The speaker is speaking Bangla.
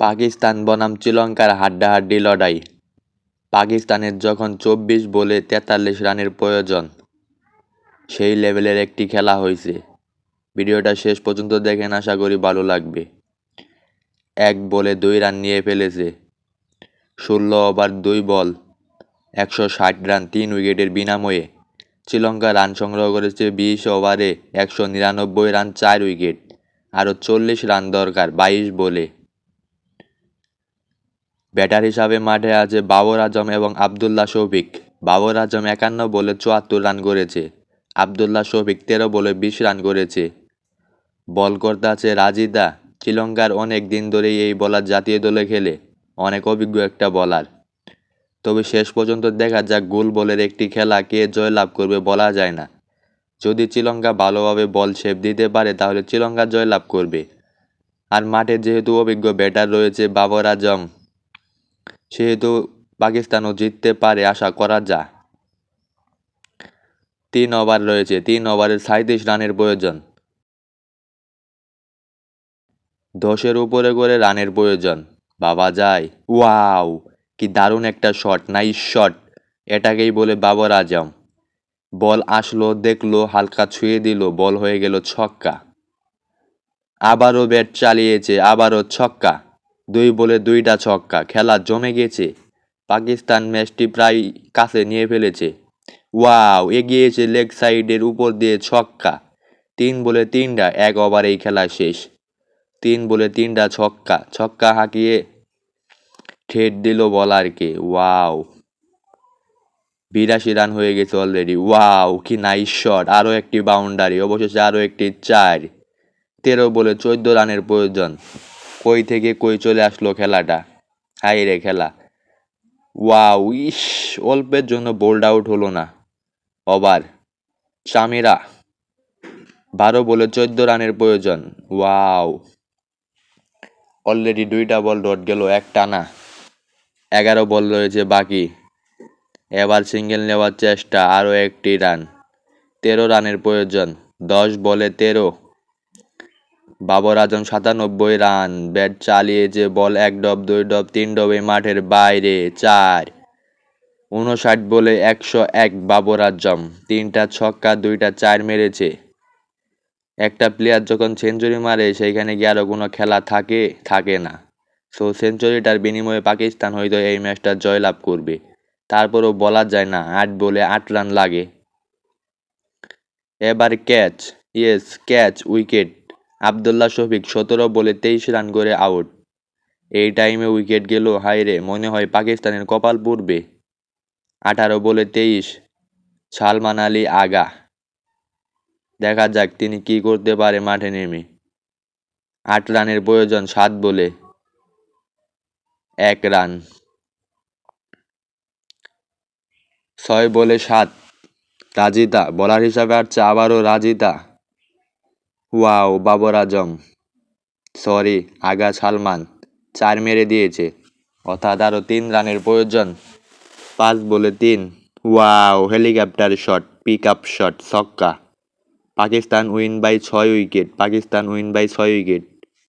পাকিস্তান বনাম শ্রীলঙ্কার হাড্ডাহাড্ডি লড়াই। পাকিস্তানের যখন চব্বিশ বলে তেতাল্লিশ রানের প্রয়োজন, সেই লেভেলের একটি খেলা হয়েছে ভিডিওটা শেষ পর্যন্ত দেখেন, আশা করি ভালো লাগবে। এক বলে দুই রান নিয়ে ফেলেছে। ষোলো ওভার দুই বল, একশো ষাট রান তিন উইকেটের বিনাময়ে। শ্রীলঙ্কা রান সংগ্রহ করেছে বিশ ওভারে একশো নিরানব্বই রান চার উইকেট। আরও চল্লিশ রান দরকার, বাইশ বলে। ব্যাটার হিসাবে মাঠে আছে বাবর আজম এবং আবদুল্লাহ শফিক। বাবর আজম একান্ন বলে চুয়াত্তর রান করেছে। আবদুল্লাহ শফিক তেরো বলে বিশ রান করেছে। বল করতে আছে রাজিদা। শ্রীলঙ্কার অনেক দিন ধরেই এই বলার জাতীয় দলে খেলে। অনেক অভিজ্ঞ একটা বলার। তবে শেষ পর্যন্ত দেখা যাক গোল বলের একটি খেলা কে জয়লাভ করবে বলা যায় না। যদি শ্রীলঙ্কা ভালোভাবে বল শেপ দিতে পারে, তাহলে শ্রীলঙ্কা জয়লাভ করবে। আর মাঠে যেহেতু অভিজ্ঞ ব্যাটার রয়েছে বাবর আজম সেহেতু পাকিস্তানও জিততে পারে, আশা করা যায়। তিন ওভার রয়েছে, তিন ওভারে সাঁত্রিশ রানের প্রয়োজন। দশের উপরে করে রানের প্রয়োজন। বাবা যায়। ওয়াও, কি দারুণ একটা শট, নাইস শট। এটাকেই বলে বাবর আজম। বল আসলো, দেখল, হালকা ছুঁয়ে দিল, বল হয়ে গেল ছক্কা। আবারও ব্যাট চালিয়েছে, আবারও ছক্কা। দুই বলে দুইটা ছক্কা, খেলা জমে গেছে। পাকিস্তান ম্যাচটি প্রায় কাছে নিয়ে ফেলেছে। ওয়াও, এগিয়েছে লেগ সাইডের উপর দিয়ে ছক্কা। তিন বলে তিনটা, এক ওভারেই খেলা শেষ। তিন বলে তিনটা ছক্কা ছক্কা হাঁকিয়ে ঠেট দিল বলারকে। ওয়াও। বিরাশি রান হয়ে গেছে অলরেডি ওয়াও, কি নাইস শট আরও একটি বাউন্ডারি অবশেষে আরও একটি চার। তেরো বলে চোদ্দ রানের প্রয়োজন। কই থেকে কই চলে আসলো খেলাটা? হাই রে খেলা। ওয়াও, ইস, অল্পের জন্য বোল্ড আউট হলো না। ওভার। চামিরা বারো বলে চোদ্দ রানের প্রয়োজন। ওয়াও। অলরেডি দুইটা বল ডট গেল এক টানা এগারো বল রয়েছে বাকি। এবার সিঙ্গেল নেওয়ার চেষ্টা, আরও একটি রান। তেরো রানের প্রয়োজন। দশ বলে তেরো। বাবর আজম সাতানব্বই রান। ব্যাট চালিয়ে যে বল, এক ডব, দুই ডব, তিন ডবে মাঠের বাইরে, চার। উনষাট বলে একশো এক বাবর আজম। তিনটা ছক্কা, দুইটা চার মেরেছে। একটা প্লেয়ার যখন সেঞ্চুরি মারে, সেইখানে গিয়ে আরও কোনো খেলা থাকে? থাকে না। সো সেঞ্চুরিটার বিনিময়ে পাকিস্তান হয়তো এই ম্যাচটা জয়লাভ করবে। তারপরও বলা যায় না, আট বলে আট রান লাগে। এবার catch yes catch wicket Abdullah Shafique সতেরো বলে তেইশ রান করে আউট। এই টাইমে উইকেট গেল হাইরে মনে হয় পাকিস্তানের কপাল পূর্বে আঠারো বলে তেইশ, সালমান আলী আগা। দেখা যাক তিনি কি করতে পারে মাঠে নেমে। আট রানের প্রয়োজন, সাত বলে এক রান। ছয় বলে সাত, রাজিতা, বলার হিসাবে আসছে আবারও রাজিতা। ওয়াও, বাবর আজম। সরি আগা সালমান চার মেরে দিয়েছে। অর্থাৎ আরও তিন রানের প্রয়োজন। পাঁচ বলে তিন। Wow, helicopter shot pick up shot, ছক্কা। পাকিস্তান উইন বাই ছয় উইকেট, পাকিস্তান উইন বাই ছয় উইকেট।